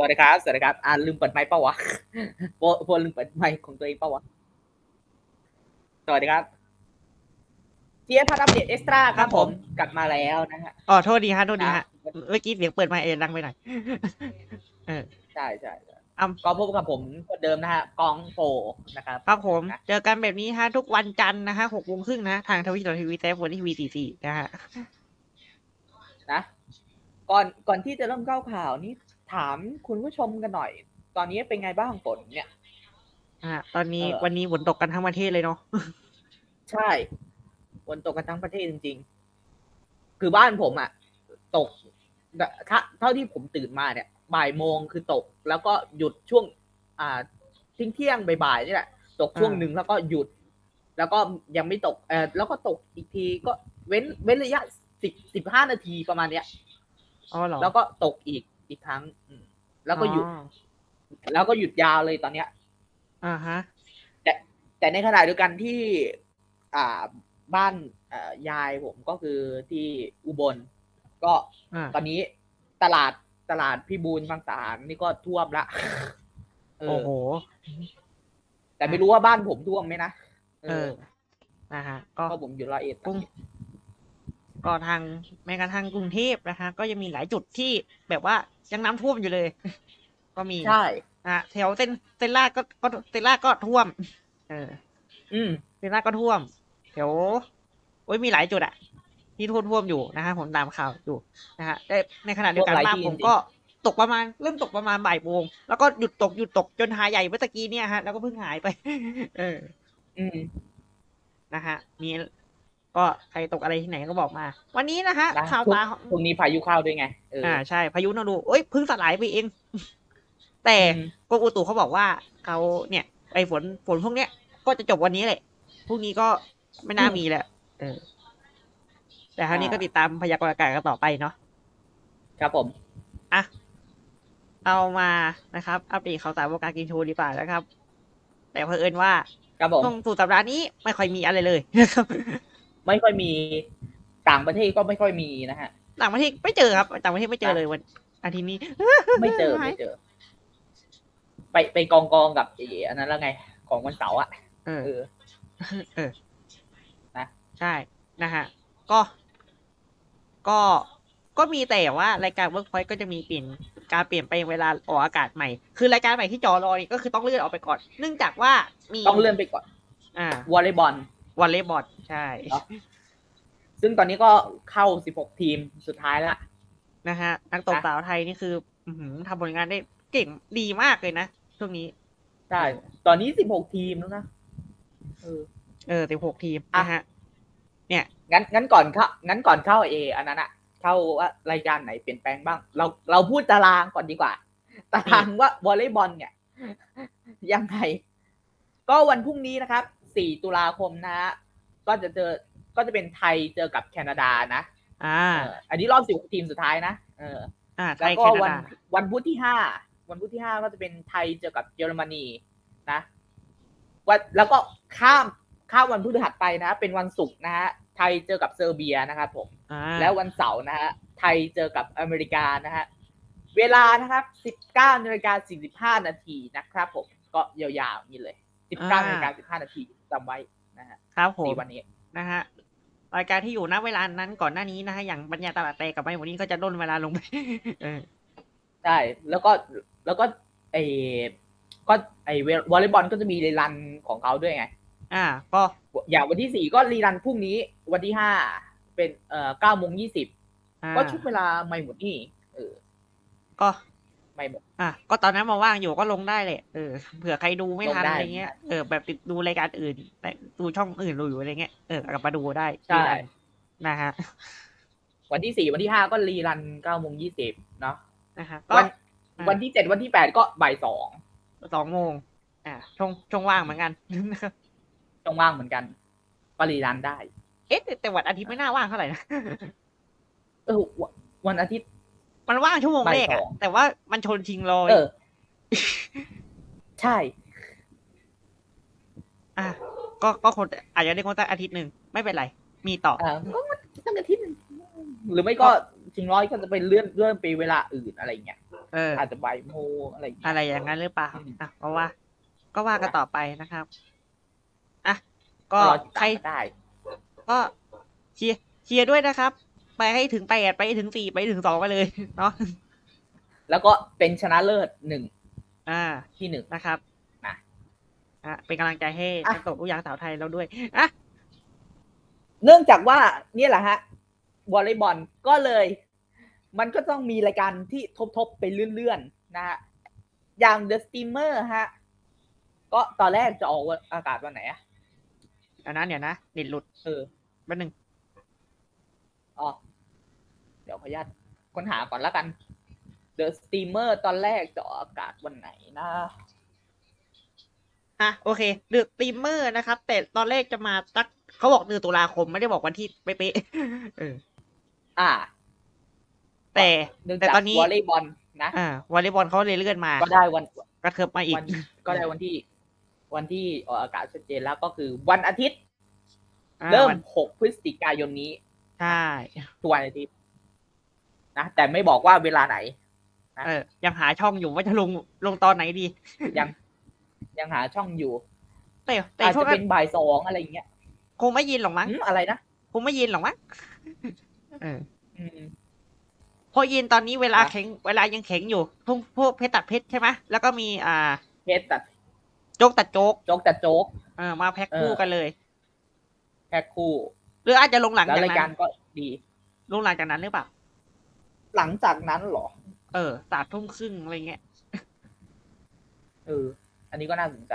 วัสดีครับ สวัสดีครับ อ่าลืมเปิดไมค์เปล่าวะโพโพลืมเปิดไมค์ของตัวเองเปล่าวะ สวัสดีครับเจียพัดอัปเดตเอ็กซ์ตร้าครับผม กลับมาแล้วนะฮะ อ๋อ โทษดีฮะ โทษดีครัฮะบเมื่อกี้เสียงเปิดไมค์เองดังไปหน่อย เออ ใช่ใช่ใช่อะก็พบกับผมคนเดิมนะฮะ กองโฟนะครับ ครับผมนะเจอกันแบบนี้ฮะ ทุกวันจันทร์นะฮะหกโมงครึ่งนะ ทางทวิตทีวีเซฟวันทีวีสี่สี่นะฮะ นะ ก่อน ก่อนที่จะเริ่มเข้าข่าวนี้ ถามคุณผู้ชมกันหน่อย ตอนนี้เป็นไงบ้างฝนเนี่ย อ่าตอนนี้เออ วันนี้ฝนตกกันทั้งประเทศเลยเนาะ ใช่ฝนตกกันทั้งประเทศจริง ๆ คือบ้านผมอะ่ะตกถ้าเท่าที่ผมตื่นมาเนี่ย บ่ายโมงคือตก แล้วก็หยุดช่วง อ่าทิ้งเที่ยงๆบ่ายๆนี่แหละตกช่วงอ่า หนึ่งแล้วก็หยุด แล้วก็ยังไม่ตกเออแล้วก็ตกอีกทีก็เว้นเว้นระยะสิบสิบห้านาทีประมาณเนี้ย อ๋อเหรอแล้วก็ตกอีก อีกครั้ง อืมแล้วก็หยุดอ๋อแล้วก็หยุดยาวเลยตอนเนี้ย อ่าฮะ แต่ในขณะเดียวกันที่ อ่าบ้านอ่ายายผมก็คือที่อุบล ก็อ่าตอนนี้ตลาดตลาดพิบูลบางสารนี่ก็ท่วมละเอโอ้อโห แต่ไม่รู้ว่าบ้านผมท่วมไหมนะเออนะฮะ ก็เพราะผมอยู่ร้อยเอ็ดกรุงก็ทางแม้กระทั่งกรุงเทพนะคะ ก็ยังมีหลายจุดที่แบบว่า ยังน้ำท่วมอยู่เลย ก็มีใช่อะแถวเส้นเส้นลาดก็ก็เส้นลาดก็ท่วม เออ อืมเส้นลาดก็ท่วมแถวโอ้ยมีหลายจุดอะที่ท่วมท่วมอยู่นะฮะผมตามข่าวอยู่นะฮะแต่ในขณะเดียวกันท่วมหลายบ้านที่ผมจริงๆก็ตกประมาณเริ่มตกประมาณบ่ายโมงแล้วก็หยุดตกหยุดตกจนหายใหญ่เมื่อตะกี้เนี่ยฮะแล้วก็เพิ่งหายไป เออ อืมนะฮะมี ก็ใครตกอะไรที่ไหนก็บอกมา วันนี้นะฮะนะข่าวพรุ่งสารพรุ่งนี้พายุเข้าด้วยไงเอออ่าใช่พายุโนรูเอ้ยเพิ่งสลายไปเอง แต่อืมกรมอุตุเขาบอกว่าเขาเนี่ยไอ้ฝนฝนพวกเนี้ยก็จะจบวันนี้แหละพรุ่งนี้ก็ไม่น่ามีแหละเออ แต่คราวนี้ก็ติดตามพยากรณ์อากาศกันต่อไปเนาะครับผมอะเอามานะครับ อัปเดตข่าวสารวงการกินโชว์ดีกว่านะครับ แต่เผอิญว่าครับผมช่วงสุดสัปดาห์นี้ไม่ค่อยมีอะไรเลยนะครับ ไม่ค่อยมีต่างประเทศก็ไม่ค่อยมีนะฮะ ต่างประเทศไม่เจอครับ ต่างประเทศไม่เจอเลยวันอาทิตย์นี้ไม่เจอไม่เจอ ไปไปกองกองกับไอ้อันนั้นแล้วไง ของวันเสาร์อะเออเออเออนะใช่นะฮะ ก็ ก็ก็มีแต่ว่ารายการ Workpoint ก็จะมีเปลี่ยนการเปลี่ยนแปลงเวลาออกอากาศใหม่ คือรายการใหม่ที่จอรอนี่ก็คือต้องเลื่อนออกไปก่อน เนื่องจากว่ามีต้องเลื่อนไปก่อน อ่าวอลเลย์บอล วอลเลย์บอลใช่เนอะซึ่งตอนนี้ก็เข้า 16 ทีมสุดท้ายแล้วนะฮะ นักตบนะสาวไทยนี่คืออื้อหือทำผลงานได้เก่งดีมากเลยนะ ช่วงนี้ ใช่ ตอนนี้ 16 ทีมแล้วนะ เออ เออแต่หกทีมอะนะฮะ เนี่ย งั้น งั้นก่อนเข้า งั้นก่อนเข้าเอ อันนั้นอะเข้าว่ารายการไหนเปลี่ยนแปลงบ้าง เรา เราพูดตารางก่อนดีกว่า ตารางว่าวอลเลย์บอลเนี่ย ยังไง ก็วันพรุ่งนี้นะครับ 4 ตุลาคมนะฮะก็จะเจอ ก็จะเป็นไทยเจอกับแคนาดานะ อ่าเอออันนี้รอบ16ทีมสุดท้ายนะ เออ อ่าไทแล้วยก็แคนาวันดาวันพุธที่ห้า วันพุธที่ห้าก็จะเป็นไทยเจอกับเยอรมนีนะวันแล้วก็ข้ามข้ามวันพฤหัสไปนะ เป็นวันศุกร์นะฮะ ไทยเจอกับเซอร์เบียนะครับผมอ่าแล้ววันเสาร์นะฮะ ไทยเจอกับอเมริกานะฮะ เวลานะครับ 19นาฬิกา45นาทีนะครับผม ก็ยาวๆนี่เลย 19นาฬิกา15นาที จำไว้นะฮะครับผมสี่วันนี้นะฮะรายการที่อยู่ณเวลานั้นก่อนหน้านี้นะฮะอย่างปัญญาตลาดแตกกับไม่วันนี้ก็จะล่นเวลาลงไปเออใช่แล้วก็แล้วก็ไอก็ไอวอลเลย์บอลก็จะมีรีรันของเขาด้วยไง อ่า ก็อย่างวันที่สี่ก็รีรันพรุ่งนี้วันที่ห้าเป็นเอ่อเก้าโมงยี่สิบอ่าก็ชุดเวลาไม่หมดนี่เออก็ ไม่หมด อะก็ตอนนั้นมาว่างอยู่ก็ลงได้แหละเออเผื่อใครดูไม่ทันลงได้ อะไรเงี้ยเออแบบติดดูรายการอื่นแต่ดูช่องอื่นดูอยู่อะไรเงี้ยเออกลับมาดูได้ใช่นะฮะวันที่สี่วันที่ห้าก็รีรันเก้าโมงยี่สิบเนาะนะฮะก็วันอ่าวันที่เจ็ดวันที่แปดก็บ่ายสองสองโมงอ่าช่วงช่วงว่างเหมือนกันนะครับต้องว่างเหมือนกันก็รีรันได้ เอ๊ะแต่แต่วันอาทิตย์ไม่น่าว่างเท่าไหร่นะ เออวะวันอาทิตย์ มันว่างชั่วโมงแรกบ่ายอะสอง แต่ว่ามันชนชิงลอยเออ ใช่ อะก็ก็คนอาจจะได้คนสักอาทิตย์หนึ่งไม่เป็นไร มีต่อ อ่าก็ตั้งอาทิตย์หนึงหรือไม่ก็ชิงร้อยก็จะไปเลื่อนเลื่อนไปเวลาอื่นอะไรเงี้ยเออ อาจจะบ่ายโมงอะไรอย่างเงี้ย อะไรอย่างนั้นหรือเปล่าอืม อะเพราะว่า ก็ว่ากันต่อไปนะครับอะก็ก็รอติดใครตามกันได้ ก็เชียร์เชียร์ด้วยนะครับ ไปให้ถึงแปดไปให้ถึงสี่ไปให้ถึงสองไปเลยเนาะแล้วก็เป็นชนะเลิศหนึ่งอ่า ที่หนึ่งนะครับนะอะเป็นกำลังใจให้อะนักตบลูกยางสาวไทยเราด้วยอะเนื่องจากว่าเนี่ยแหละฮะวอลเลย์บอลก็เลย มันก็ต้องมีรายการที่ทบๆไปเลื่อนๆนะฮะอย่าง The Steamer ฮะ ก็ตอนแรกจะออกวันอากาศวันไหนอะอันนั้นเดี๋ยวนะเน็ตหลุด เออแป๊บนึงอ๋อเดี๋ยวขออนุญาตค้นหาก่อนแล้วกัน The Steamer ตอนแรกจะออกอากาศวันไหนนะอะโอเคเดือดตีมเมอร์นะครับ แต่ตอนแรกจะมาตักเขาบอกเดือนตุลาคมไม่ได้บอกวันที่เป๊ะๆเออ อ่า แต่เนื่องแต่จากตอนนี้วอลเลย์บอลนะอ่าวอลเลย์บอลเขาเลยเลื่อนมา ก็ได้วันกระเทิบมาอีกวันก็ได้วันที่ วันที่ออกอากาศชัดเจนแล้วก็คือวันอาทิตย์อ่าเริ่มวันหกพฤศจิกายนนี้ ใช่ทุกวันอาทิตย์ นะแต่ไม่บอกว่าเวลาไหนเออยังหาช่องอยู่ว่าจะลงลงตอนไหนดี ยัง ยังหาช่องอยู่ แต่แต่อาจช่วจะงนั้เป็นนบ่ายสองอะไรอย่างเงี้ยคงไม่ยินหรอกมั้งหืมอะไรนะคงไม่ยินหรอกมั้งเอออืมเพอยินตอนนี้เวลานะแข็ง เวลายังแข็งอยู่พวกพวกเพชรตัดเพชรใช่ไหมแล้วก็มีอ่า เพชรตัดโจ๊กตัดโจ๊กโจ๊กตัดโจ๊กเออมาแพ็คคู่เออกันเลย แพ็คคู่ หรืออาจจะลงหลังแล้วจากรายกานั้รนก็ดี ลงหลังจากนั้นหรือเปล่า หลังจากนั้นเหรอ เออสามทุ่มครึ่งอะไรเงี้ยเออ อันนี้ก็น่าสนใจ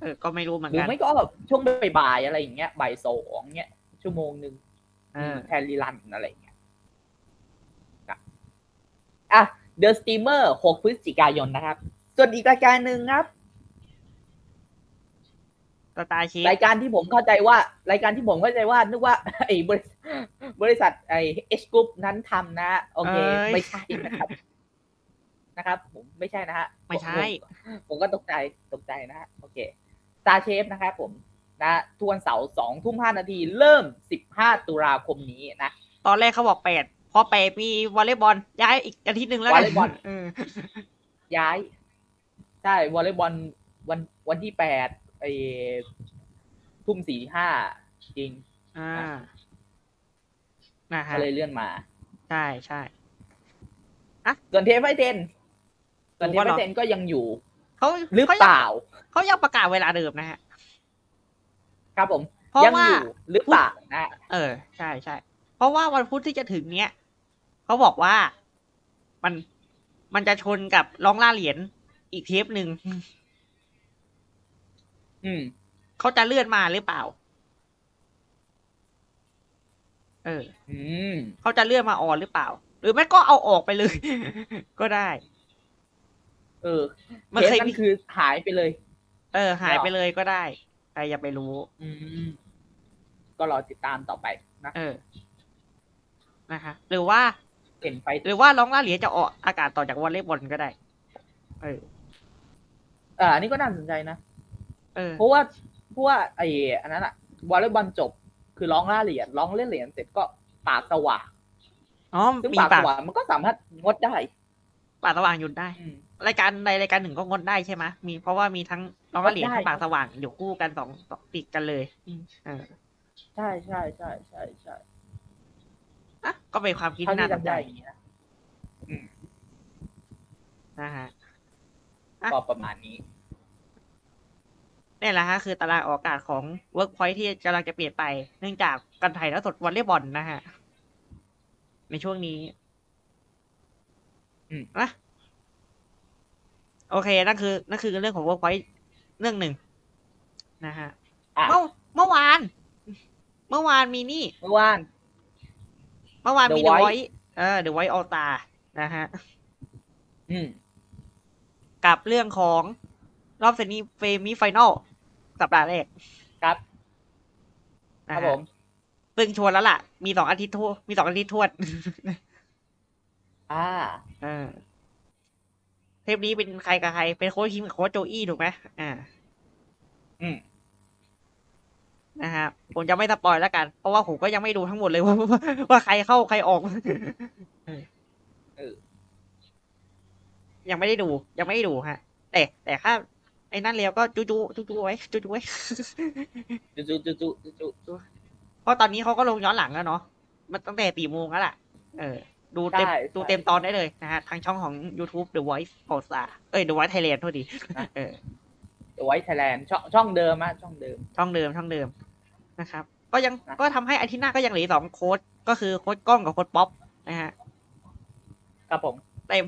เออ ก็ไม่รู้เหมือนหรือกันไม่ก็แบบช่วงบ่ายๆอะไรอย่างเงี้ยบ่ายสองเงี้ยชั่วโมงหนึ่งเออ แทนรีรันอะไรอย่างเงี้ยนะอะ The Steamer 6พฤศจิกายนนะครับ ส่วนอีกรายการหนึ่งครับ สตาร์ชีรายการที่ผมเข้าใจว่า รายการที่ผมเข้าใจว่านึกว่าไอ้บริษัทบริษัทไอ้ H Group นั้นทำนะ โอเค ไม่ใช่นะครับนะครับผมไม่ใช่นะฮะไม่ใช่ ผมผมก็ตกใจตกใจนะฮะโอเค Star Chef นะครับผมนะทวนเสาร์สองทุ่มห้านาทีเริ่มสิบห้าตุลาคมนี้นะ ตอนแรกเขาบอกแปดพอแปดมีวอลเลย์บอล ย้ายอีกอาทิตย์หนึ่งแล้วกันวอลเลย์บอลเออย้าย ใช่วอลเลย์บอลวันวันที่แปด ไอ้ทุ่มสี่ห้าจริง อ่านะฮะก็เลยเลื่อนมา ใช่ใช่ส่วนเทปไฟเทนส่วนดูเทปว่าไฟเราเทนก็ยังอยู่เขาหรือเขาเปยังล่าเขายังประกาศเวลาเดิมนะฮะ ครับผมเพราะยังว่าอยู่หรือเปล่านะ เออ ใช่ใช่เพราะว่าวันพุธที่จะถึงเนี้ยเขาบอกว่ามันมันจะชนกับร้องล่าเหรียญอีกเทปหนึ่ง อืมเขาจะเลื่อนมาหรือเปล่า เออ อืมเขาจะเลื่อนมาออนหรือเปล่า หรือไม่ก็เอาออกไปเลย ก็ได้ เออมันเทปเคยนั้มีนคือหายไปเลย เออ หายไม่ออกไปเลยก็ได้ใครจะไปรู้ อืมก็รอติดตามต่อไปนะเออ นะคะ หรือว่าเห็นไฟหรือว่าร้องล่าเหรียญจะออกอากาศต่อจากวอลเลย์บอลก็ได้ เออเอออันนี้ก็น่าสนใจนะ เออเพราะว่าเพราะว่าไอ้อันนั้นอะวอลเลย์บอลจบ คือร้องล่าเหรียญร้องเล่นเหรียญเสร็จก็ปากสว่างอ๋อซึ่งมีปากปาสกว่างมันก็สามารถงดได้ปากสว่างหยุดได้ อืม รายการใดรายการหนึ่งก็งดได้ใช่ไหมมีเพราะว่ามีทั้งร้องล่าเหรียญงดได้ทั้งปากสว่างอยู่คู่กันสองสองติดกันเลยอืม เออใช่ใช่ใช่ใช่ใช่อะก็เป็นความคิดเท่าที่ที่น่าสนจำใจได้อย่างนี้นะนะฮะ อะ ก็ประมาณนี้ นี่แหละฮะคือตารางออกอากาศของ Workpoint ที่กำลังจะเปลี่ยนไป เนื่องจากการถ่ายแล้วสดวอลเลย์บอลนะฮะ ในช่วงนี้อืมนะโอเค นั่นคือ นั่นคือเรื่องของ Workpoint เรื่องหนึ่งนะฮะอะ เมื่อเมื่อวาน เมื่อวานมีนี่ เมื่อวาน เมื่อวาน The มี The Voice Voice เออ The Voice All Star นะฮะ อืม กับเรื่องของ รอบเซนีเฟมิไฟแนลสัปดาห์แรกครับคนะรับฮะผมซึ่งชวนแล้วล่ะ มีสองอาทิตย์ทั่วมีสองอาทิตย์ทวดอ่าเออเทปนี้เป็นใครกับใคร เป็นโค้ชคิมกับโค้ชโจอี้ถูกไหมอ่า อืมนะฮะผมจะไม่สปอยแล้วกัน เพราะว่าผมก็ยังไม่ดูทั้งหมดเลยว่าว่าว่าใครเข้าใครออกยังไม่ได้ดู ยังไม่ได้ดูฮะ แต่แต่ถ้า ไอ้นั่นแล้วก็จูจูจูจูไว้จูจูไว้ จุจุจุจุจุจุเพราะตอนนี้เขาก็ลงย้อนหลังแล้วเนาะ มันตั้งแต่สี่โมงแล้วล่ะ เออ ดูเต็ม ใช่ดูเต็มตอนได้เลยนะฮะ ทางช่องของ YouTube The Voice โอซาเอ้ย The Voice Thailand โทษดี เออ ไว้ไทยแลนด์ช่องช่องเดิมอะช่องเดิม ช่องเดิม ช่องเดิม นะครับ ก็ยังนะก็ทำให้อาทิตย์หน้าก็ยังเหลืออกสองโค้ด ก็คือโค้ดกล้องกับโค้ดป๊อปนะฮะ ครับผม เต็ม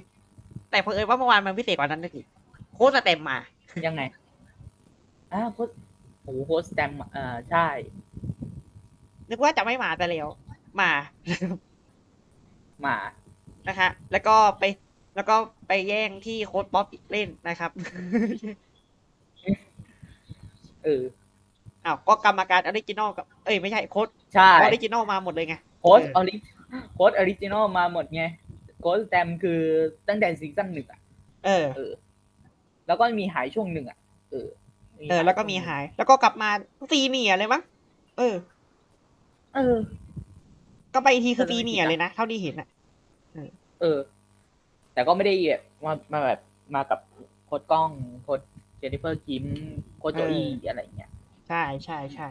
แต่เผอิญว่าเมื่อวานมันพิเศษกว่านั้นนะสิโค้ดสเต็มมา ยังไงอ้าวโพสโอ้โหโพสแตมเอ่าใช่ นึกว่าจะไม่มาแต่แล้ว มา มานะคะ แล้วก็ไป แล้วก็ไปแย่งที่โค้ดป๊อปเล่นนะครับ เออ อ้าว ก็กรรมการออริจินอลกับ เอ้ย ไม่ใช่โค้ดใช่ ออริจินอลมาหมดเลยไง โค้ดเออออริโค้ดออริจินอลมาหมดไง โค้ดแตมคือตั้งแต่ซีซั่นหนึ่งอะเออ เออ แล้วก็มีหายช่วงหนึ่งอะเออเออ แล้วก็มีหาย แล้วก็กลับมาซีเนียร์เลยมั้งเออ เออ ก็ไปอีกทีคือเออซีเนียร์เลยนะเท่าที่เห็นอะเออ แต่ก็ไม่ได้แบบมามาแบบมากับโค้ดกล้องโค้ดเจนนิเฟอร์คิมโค้ดโจอี้อะไรอย่างเงี้ยใช่ใช่ใช่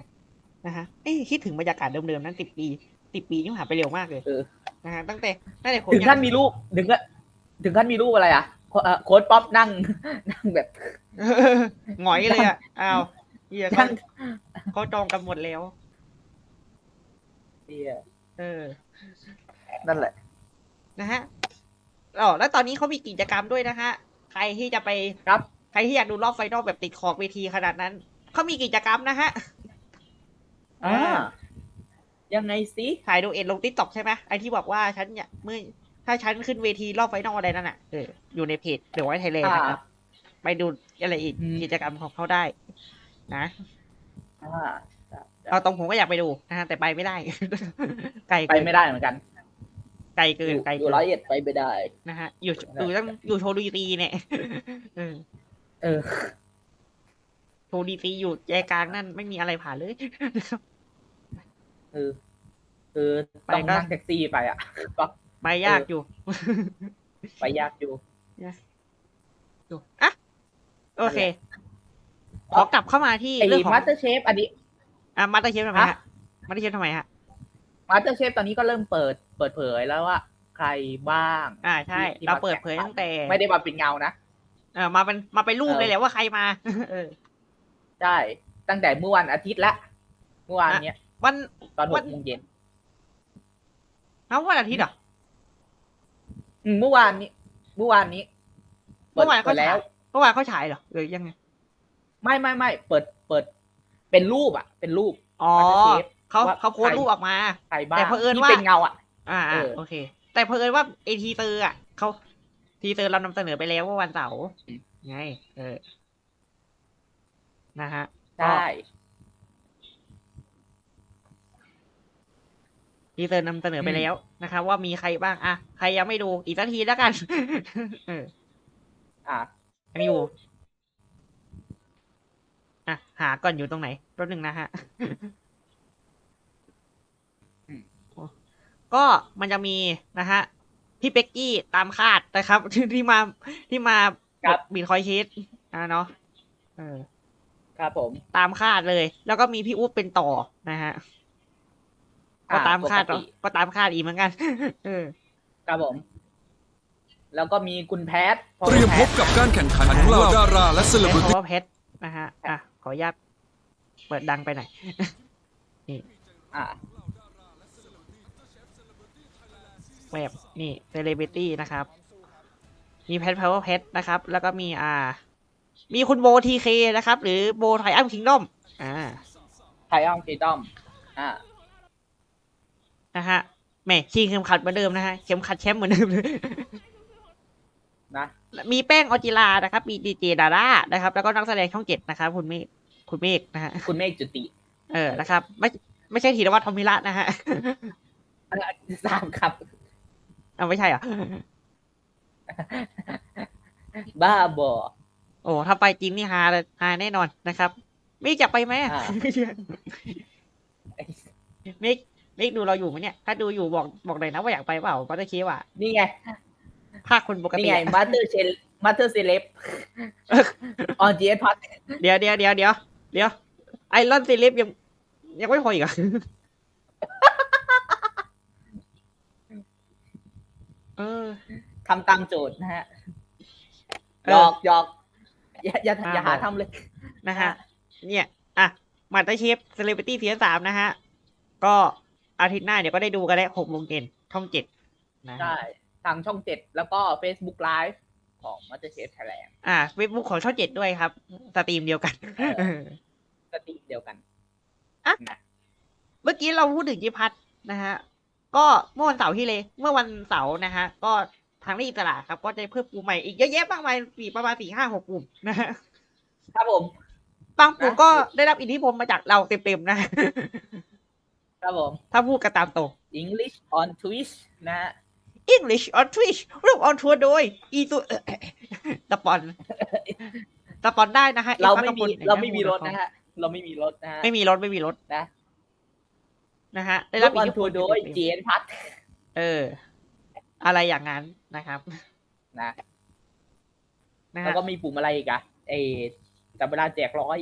นะฮะเอ้ยคิดถึงบรรยากาศเดิมๆนั้นสิบปีสิบปีนี่ผ่านไปเร็วมากเลยเออนะฮะตั้งแต่ตั้งแต่ผมถึงขั้นมีรูปถึงขั้นถึงขั้นมีรูปอะไรอะ โค้ดเอ่อโค้ดป๊อปนั่ง นั่งแบบหงอยเลยอะอ้าวเฮียเขานั่งเขาจองกันหมดแล้วเหี้ยเออ นั่นแหละ นะฮะอ๋อแล้วตอนนี้เขามีกิจกรรมด้วยนะฮะ ใครที่จะไปครับ ใครที่อยากดูรอบไฟนอลแบบติดขอบเวทีขนาดนั้น เขามีกิจกรรมนะฮะอ่าอ่ายังไงสิถ่ายดูเอ็นลงติ๊กต็อกใช่ไหมไอที่บอกว่าฉันเนี่ยเมื่อ ถ้าฉันขึ้นเวทีรอบไฟนอลอะไรนั่นอะเอออยู่ในเพจเดี๋ยวไว้ไทยแลนด์นะครับ ไปดูอะไรอีกอืมกิจกรรมของเขาได้ นะอ่าเอาตรงผมก็อยากไปดูนะฮะแต่ไปไม่ได้ ไกลไปเกินไม่ได้เหมือนกัน ไกลเกิอนยู่ไกลอเกิยู่นร้อยเอ็ดไปไม่ได้นะฮะ อยู่ได้อยู่ตั้งอยู่โชว์ดูดีเนี่ยเออเออโชว์ดีซีอยู่ใจกลางนั่นไม่มีอะไรผ่านเลยเออคือไปต้องก็นั่งแท็กซี่ไปอะก็ ไปยากอยู่ ไปยากอยู่อยู่อะโอเค ขอกลับเข้ามาที่ไอ้เรื่องของมาสเตอร์เชฟอันนี้ อะมาตอร์เชฟทำไมฮะฮะมาตอร์เชฟทำไมฮะมาสเตอร์เชฟตอนนี้ก็เริ่มเปิดเปิดเผยแล้วว่าใครบ้าง อ่าใช่ที่เรามาเปิดแข่งเผยตั้งแต่ ไม่ได้มาเป็นเงานะเออมาเป็นมาเป็นรูปเออเลยแหละว่าใครมาเออใช่ตั้งแต่เมื่อวันอาทิตย์ละเมื่อวานเนี้ยวันตอนหวักนโมงเย็นเอ้าวันอาทิตย์เหรออืม เมื่อวานนี้เมื่อวานนี้เมื่อวานปิเขาดแล้ฉายวเมื่อวานเขาฉายเหรอหรือยังไงไม่ไม่ไม่เปิดเปิด เป็นรูปอะ เป็นรูปอ๋อ Master Chef เขาว่าเขาโพสต์ใครรูปออกมาใครบ้างแต่เผอิญที่ว่าเป็นเงาอะ อ่าเออ่าอโอเค แต่เผอิญว่าไอทีเตอร์อะเขาทีเตอร์เรานำเสนอไปแล้วว่าวันเสาร์ไงเออนะฮะใช่ ทีเตอร์นำเสนอไปแล้วนะครับว่ามีใครบ้างอะใครยังไม่ดูอีกสักทีแล้วกันเอออะยังอยู่อะหาก่อนอยู่ตรงไหนแป๊บหนึ่งนะฮะก็มันจะมีนะฮะพี่เป็กกี้ตามคาดนะครับที่ที่มาที่มาครับบิตคอยเชสอะเนาะเออครับผมตามคาดเลย แล้วก็มีพี่อุ๊บเป็นต่อนะฮะ ก็อะตามคาดปกเนาะติก็ตามคาดอีกเหมือนกันเออครับผม แล้วก็มีคุณแพทเตรียมพบกับการแข่งขันของเหล่าดาราและเซเลบริเป็นตี้เพราะเพชรนะฮะอะขออนุญาตเปิดดังไปหน่อยอะแบบนี่เซเลบริตี้นะครับ มีแพทพาวเวอร์เพชนะครับ แล้วก็มีอ่า มีคุณโบทีเคนะครับ หรือโบไทอัมคิงดอมอ่าไทออนฟีดอมอ่า นะฮะแหม่ชิงเข็มขัดเหมือนเดิมนะฮะเข็มขัดแชมป์เหมือนเดิมเลยนะมีแป้งออจิลานะครับ มีดีเจดาร่านะครับ แล้วก็นักแสดงช่องเจ็ดนะครับ คุณเมฆคุณเมฆนะฮะคุณเมฆจุติ เออนะครับ ไม่ไม่ใช่ธีรวัตรทอมมิระนะฮะทราบครับเอาไม่ใช่เหรอบ้าบอโอ้ถ้าไปจริงนี่ฮาเลยฮาแน่นอนนะครับเมฆจะไปไหมอะอ่าเมฆ เมฆดูเราอยู่ไหมเนี่ย ถ้าดูอยู่บอกบอกหน่อยนะว่าอยากไปเปล่าบัตเตอร์เชฟอะนี่ไงภาคคนปกนี่ติไงอะมาสเตอร์เชฟมาเธอร์เซเลบออนจีเอสพัทเดี๋ยวเดี๋ยวเดี๋ยวเดี๋ยวเดี๋ยวไอรอนซีลิฟยังยังไม่พออีกเหรอะเออทำตามโจทย์นะฮะเอหยออกหยอกอย่าอย่าอ่าอย่าหาบอกทำเลยนะฮะเนี่ย อะมาตาเชฟเซเลบริตี้เสียสามนะฮะ ก็ อาทิตย์หน้าเดี๋ยวก็ได้ดูกันแล้วหกโมงเย็นช่องเจ็ดนะฮะใช่ทางช่องเจ็ดแล้วก็ Facebook Live ของมาเตอร์เชฟไทยแลนด์อ่าเว็บบุ๊กของช่องเจ็ดด้วยครับสตรีมเดียวกันเออสตรีมเดียวกันเมื่อกี้เราพูดถึงยิพัทนะฮะ ก็เมื่อวันเสาร์ที่เลย เมื่อวันเสาร์นะฮะ ก็ทางในอิสระครับ ก็จะเพิ่มกลุ่มใหม่อีกเยอะแยะมากมายสี่ประมาณสี่ห้าหกกลุ่มนะฮะครับผมบางกลุ่มนะก็ได้รับอิทธิพลมาจากเราเต็มๆนะ ครับผม ถ้าพูดกันตามตรง English on Twitch นะฮะ English on Twitch รูปออนทัวร์โดย อีตัวตะปอนตะปอนได้นะฮะเราไม่มีอีกเราไม่มีรถนะฮะ เราไม่มีรถนะฮะ ไม่มีรถไม่มีรถนะ นะฮะ ได้ได้รัรับบอิอทนธิพทัวลร์โดยเต็มๆเจนพัทเออ อะไรอย่างนั้นนะครับ นะนะแล้วฮะก็มีปุ่มอะไรอีกอะเอจับเวลาแจกร้อย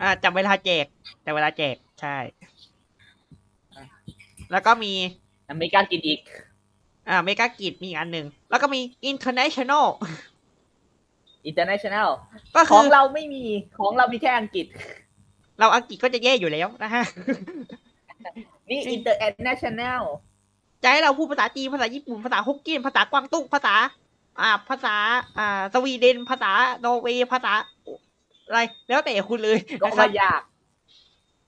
อ่าจับเวลาแจกจับเวลาแจก ใช่ แล้วก็มีอเมริกากินอีก อ่าเมกากิจมีอีกอันหนึ่ง แล้วก็มี international international ก็ขคือองเราไม่มีของเรามีแค่อังกฤษ เราอังกฤษก็จะแย่อยู่แล้วนะฮะ นี่จริง international จะให้เราพูดภาษาจีนภาษาญี่ปุ่นภาษาฮกเกี้ยนภาษากวางตุ้งภาษา อ่า ภาษา อ่า สวีเดน ภาษานอร์เวย์ภาษาอะไร แล้วแต่คุณเลยก็นะคไม่รับยาก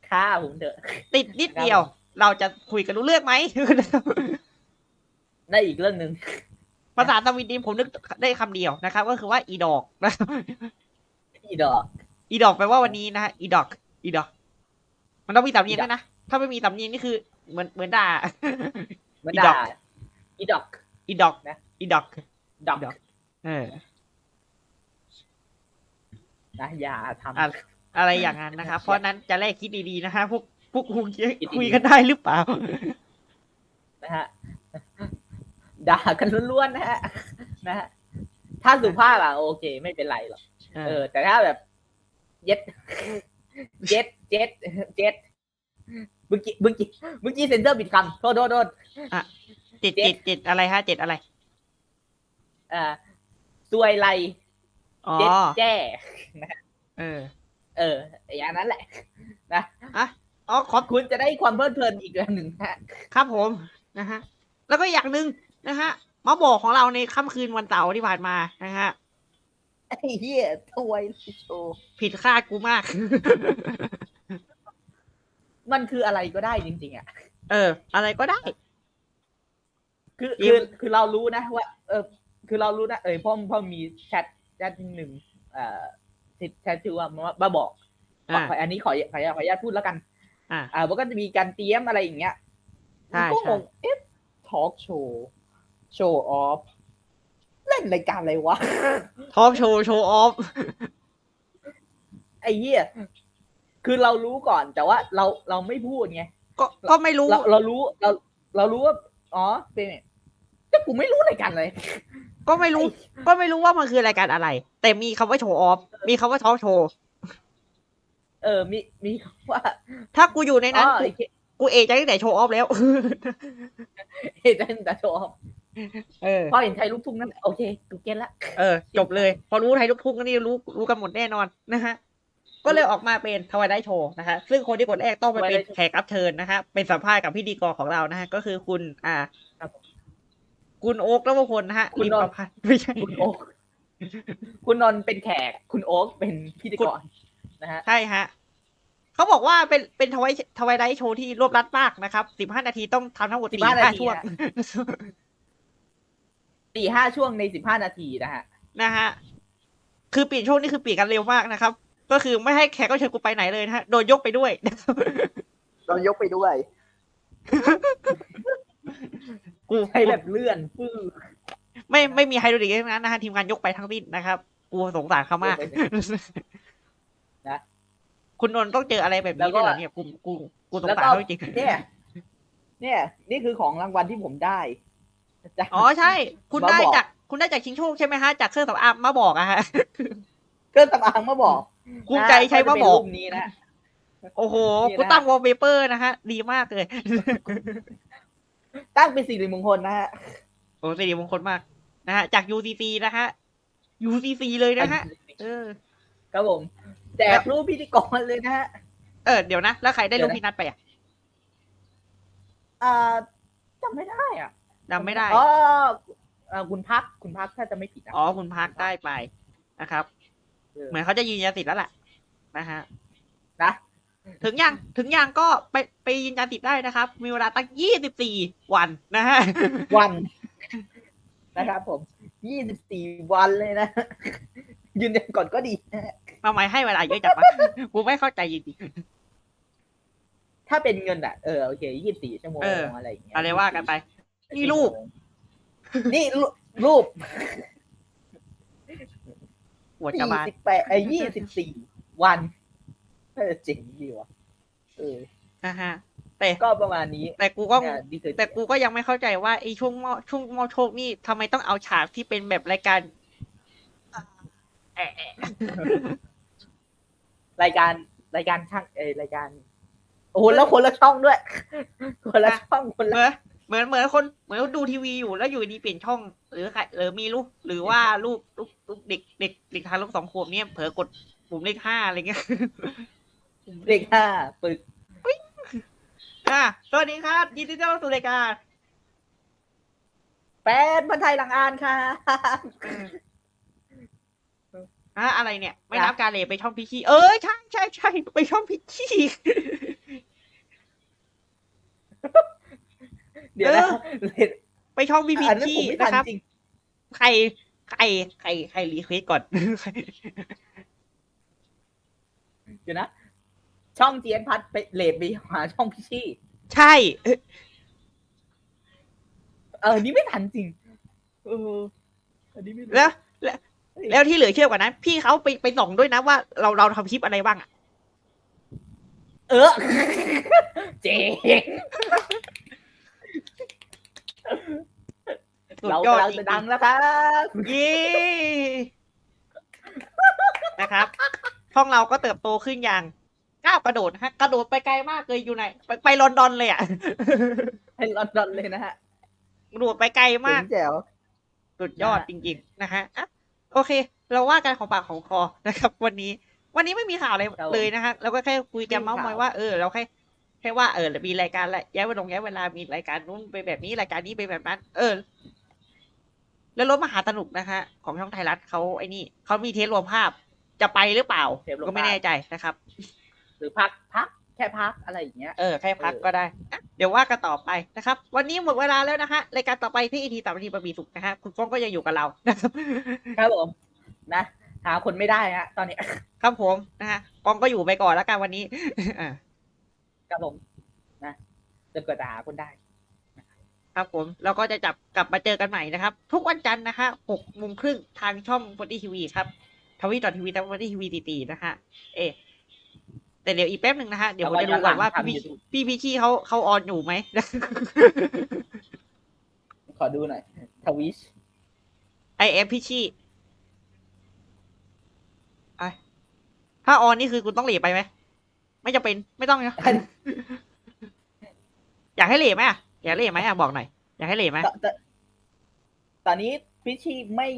ค่าผมเถอะ ติดนิดเดียว เราจะคุยกันรู้เรื่องไหม ได้อีกเรื่องหนึ่งภาษาสวีเดนผมนึกได้คำเดียวนะครับ ก็คือว่าอีดอกนะครับอีดอกอีดอกแปลว่าวันนี้นะฮะอีดอก อีดอก มันต้องมีสำเนียงด้วยนะ ถ้าไม่มีสำเนียงนี่คือเหมือนเหมือนด่า มันอีดอด่ากอีดอก อีดอกนะ อีดอก ดอกอีดอกเออนะอย่าทอะอะไรอย่างนั้นนะครับ เพราะฉะนั้นจะแลกคิดดีๆนะฮะพวก พวกคุณคิดดีๆคุยกันได้หรือเปล่าำนะฮะ ด่ากันล้วนๆนะฮะ นะฮะ ถ้าสุภาพอะโอเค ไม่เป็นไรหรอก เอเอออแต่ถ้าแบบ เย็ดเจ็ดเจ็ดเจ็ด เมื่อกี้ เมื่อกี้ เมื่อกี้เซนเซอร์บิดคำ โทษโทษโทษเจ็ดเจ็ดเจ็ดอะไรฮะเจ็ดอะไรเอ่อซวยไรอ๋อเจ็ดแจ้เออ เออ อย่างนั้นแหละ นะอ๋ อขอบคุณจะได้ความเพลิดเพลินอีกอย่างหนึ่งฮะครับผมนะฮะ แล้วก็อย่างหนึ่งนะฮะมาบอกของเราในค่ำคืนวันเสาร์ที่ผ่านมานะฮะไอ้เหี้ยทวยโชว์ผิดคาดกูมาก มันคืออะไรก็ได้จริงๆอะเออ อะไรก็ได้ คืออิ่คือมคือเรารู้นะว่า เออ คือเรารู้นะเออพ่อพ่อมีแชทแชทหนึ่งเอ่อแชทชื่อว่ามาบอกอ่าขออันนี้ขอขอขออนุญาตพูดแล้วกัน อ่าอ่ามันก็จะมีการเตรียมอะไรอย่างเงี้ยใช่ก็ใช่งงเอ๊ะทอล์กโชว์โชว์ออฟเล่นรายการอะไรวะทอล์กโชว์โชว์ออฟไอ้เหี้ยคือเรารู้ก่อนแต่ว่าเราเราไม่พูดไงก็ก็ไม่รู้ เราเรารู้เราเรารู้ว่าอ๋อเป็นเนี่ยแต่กูไม่รู้รายการเลย ก็ไม่รู้ ก็ไม่รู้ว่ามันคือรายการอะไร แต่มีคำว่าโชว์ออฟมีคำว่าทอล์กโชว์ เออมีมีคำว่าถ้ากูอยู่ในอ๋นั้นอกูไอ้เหี้ยกูเอกใจตั้งแต่โชว์ออฟแล้วเห็นแต่โชว์เออ พอเห็นไทยลูกทุ่งนั่นโอเคกูเก็ตละ เออ จบเลย พอรู้ไทยลูกทุ่งก็นี่รู้รู้กันหมดแน่นอนนะฮะ ก็เลยออกมาเป็นทวายได้โชว์นะฮะซึ่งคนที่กดแรกต้องไปเป็นแขกรับเชิญนะฮะเป็นสัมภาษณ์กับพิธีกรของเรานะฮะ ก็คือคุณ อ่า ครับผมคุณโอ๊กแล้วก็คนนะฮะคุณริมนนท์ประพันธ์ไม่ใช่ คุณโอ๊คคุณนนท์เป็นแขก คุณโอ๊คเป็นพิธีกร นะฮะ ใช่ฮะเขาบอกว่าเป็นเป็นทวายทวายไดโชว์ที่รวบรัดมากนะครับสิบห้านาทีต้องทำทั้งหมดสี่15ห้านาทีช่วงฮะสี่ห้าช่วงในสิบห้านาทีนะฮะนะฮะคือเปลี่ยนช่วงนี่คือเปลี่ยนกันเร็วมากนะครับ ก็คือไม่ให้แขกรับเชิญกูไปไหนเลยนะฮะโดนยกไปด้วยนะครับเรายกไปด้วยกูใช้แบบเลื่อนฟื้อไม่ไม่มีไฮโดรลิกทั้งนั้นนะฮะทีมงานยกไปทั้งสิ้นนะครับ กูสงสารเขามากนะ คุณนนท์ต้องเจออะไรแบบแล้นี้วก็ด้วยเหรอเนี่ยกูกูกูสงแล้วสารก็เขาจริงเนี่ย เนี่ย นี่คือของรางวัลที่ผมได้จ้ะอ๋อใช่ คุณมาได้บอกจากคุณได้จากชิงโชคใช่ไหมฮะจากเครื่องสำอางมาบอกอะฮะเครื่องสำอางมาบอกภูมิใจใช้มาบอกจะเป็นรูปนี้นะโอ้โหนี่นะกูตั้งวอลเปเปอร์นะฮะ ดีมากเลย ตั้งเป็นสิริมงคลนะฮะโอ้สิริมงคลมากนะฮะจาก UCC นะฮะ UCC เลยนะฮะเออครับผม แจกรูปพิธีกรเลยนะฮะ เออเดี๋ยวนะ แล้วใครได้เดี๋รูยวนะปพี่นัทไปอะอ่าจำไม่ได้อะจำไม่ได้อ๋อเอ่อคุณพักคุณพักถ้าจะไม่ผิดนะอ๋อคุณพักได้ไปนะครับเออเหมือนเขาจะยืนยันสิทธิ์แล้วล่ะนะฮะนะถึงยังถึงยังก็ไปไปยืนยันสิทธิ์ได้นะครับ มีเวลาตั้ง24วันนะฮะวันนะครับผมยี่สิบสี่วันเลยนะ ยืนยันก่อนก็ดีนะฮะ ทำไมให้เวลาเยอะจังวะกูไม่เข้าใจจริง ถ้าเป็นเงินอะเออโอเคยี่สิบสี่ชั่วโมงเออ อะไรอย่างเงี้ยอะไรว่ากันไป นี่รูป นี่รูปรูปๆหัวจะยี่บานสิบแปดไอ้ยี่สิบสี่วันเออเจ๋งดีว่ะเออนะฮะ แต่ก็ประมาณนี้แต่กูก็ เนี่ยดีเกินแต่กูก็ยังไม่เข้าใจว่าไอ้ช่วงมอช่วงมอโชคนี่ทำไมต้องเอาฉากที่เป็นแบบรายการแอะแอะ รายการรายการช่างเออรายการ โอ้โหแล้วคนละช่องด้วย คนละช่องคนละเหมือนเหมือนเหมือนคนเหมือนดูทีวีอยู่แล้วอยู่ดีเปลี่ยนช่อง หรือใครหรือมีลูกหรือว่าลูกลูกลูกเด็กเด็กเด็กทารกสองขวบเนี่ยเผลอกดปุ่มเลขห้าอะไรเงี้ยเด็กห้าปึกอะสวัสดีครับยินดีต้อนรับสู่รายการแปดพันไทยหลังอานค่ะ อะอะไรเนี่ย ไม่นะนับการเลทไปช่องพิชชี่เออใช่ใช่ใช่ไปช่องพิชชี่เดี๋ยวนะไปช่องพี่พิชอันนั้นชี่ผมไม่ทันะนครับจริงใครใครใครใครรีเควสก่อน เดี๋ยวนะ ช่องเจียนพัดไปเลดไปหาช่องพี่ชี่ ใช่เอ้ยเออนี่ไม่ทันจริงเอออันนี้ไม่รู้แล้วแล้ว แล้วที่เหลือเชื่อกว่านั้น พี่เขาไปไปส่องด้วยนะว่าเราเราทำคลิปอะไรบ้างอะเออเจ๋งสุดเรายอดกำลังจริจะงดังแล้วครับๆเย้นะครับช่องเราก็เติบโตขึ้นอย่างก้าวกระโดดนะฮะกระโดดไปไกลมากเลยอยู่ไหนไปไปลอนดอนเลยอะให้ลอนดอนเลยนะฮะกระโดดไปไกลมาก เจ๋งแจ๋ว สุดยอดจริง ๆ นะฮะอะ โอเค เราว่ากันของปากของคอนะครับ วันนี้ วันนี้ไม่มีข่าวอะไรครับผมเลยนะฮะเราก็แค่คุยกันไม่เมาส์มีมอยข่าวว่าเออเราแค่แค่ว่าเออมีรายการละย้ายเวลาย้ายเวลามีรายการนู้นไปแบบนี้รายการนี้ไปแบบนั้น เออ แล้วรถมหาสนุกนะฮะของช่องไทยรัฐเขาไอ้นี่เขามีเทสรวมภาพจะไปหรือเปล่าเทปรวมภาพก็ไม่แน่ใจนะครับ หรือพักพัก แค่พักอะไรอย่างเงี้ย เออแค่พักเออก็ได้อะเดี๋ยวว่ากันต่อไปนะครับ วันนี้หมดเวลาแล้วนะฮะรายการต่อไปที่อีทีสามนาทีบะหมี่สุกนะฮะคุณก้องก็ยังอยู่กับเรานะครับครับผมนะหาคนไม่ได้ฮะตอนนี้ ครับผมนะฮะกองก็อยู่ไปก่อนแล้วกันวันนี้อ่าครับผมนะจนกว่าจะหาคนได้ครับผมเราก็จะจับกลับมาเจอกันใหม่นะครับ ทุกวันจันทร์นะฮะหกโมงครึ่งทางช่องฟอร์ตี้ทีวีครับทวีตทีวีทางฟอร์ตี้ทีวีตีตีนะฮะเอะ แต่เดี๋ยวอีกแป๊บหนึ่งนะฮะ เดี๋ยวผมจะดูก่อนว่าเอาไว้พี่ย้อนหลังทาง YouTube พี่พี่ชี่เขาเขาออนอยู่ไหม ขอดูหน่อยทวิชไอเอฟพี่ชี่ไอถ้าออนนี่คือคุณต้องเหลีไปไหม ไม่จะเป็นไม่ต้องนะอยากให้เหลีไหมอะอยากเหลีไหมอะบอกหน่อย อยากให้เหลีไหมตตตอนนี้พิชชี่ไม่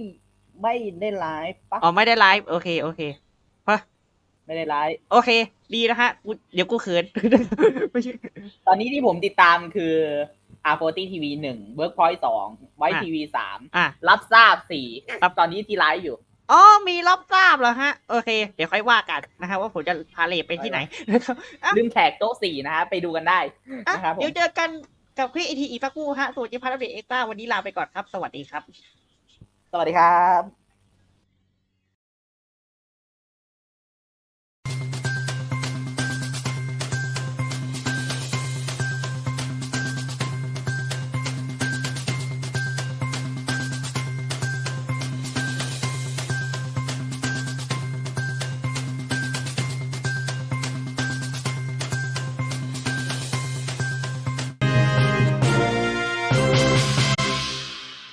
ไม่ได้ไลฟ์ปะอ๋อไม่ได้ไลฟ์โอเคโอเค ไม่ได้ไลฟ์โอเค ดีนะฮะกูเดี๋ยวกูเขิน ไม่ใช่ ตอนนี้ที่ผมติดตามคือ R40 TV หนึ่ง Workpoint สองไว้อะทีวีสามอะ รับทราบสี่ครับ ตอนนี้ที่ไลฟ์อยู่ อ๋อ มีรับทราบแล้วฮะ โอเค เดี๋ยวค่อยว่ากันนะฮะว่าผมจะพาเลทไปที่ไหนนะครับ อะ ลืมแขกโต๊ะสี่นะฮะ ไปดูกันได้ อะนะครับผม เดี๋ยวเจอกันกับคลิปอีทีอีกสักครู่ฮะส่วนจิพัฒน์อัปเดตเอ็กซ์ต้าวันนี้ลาไปก่อนครับ สวัสดีครับ สวัสดีครับ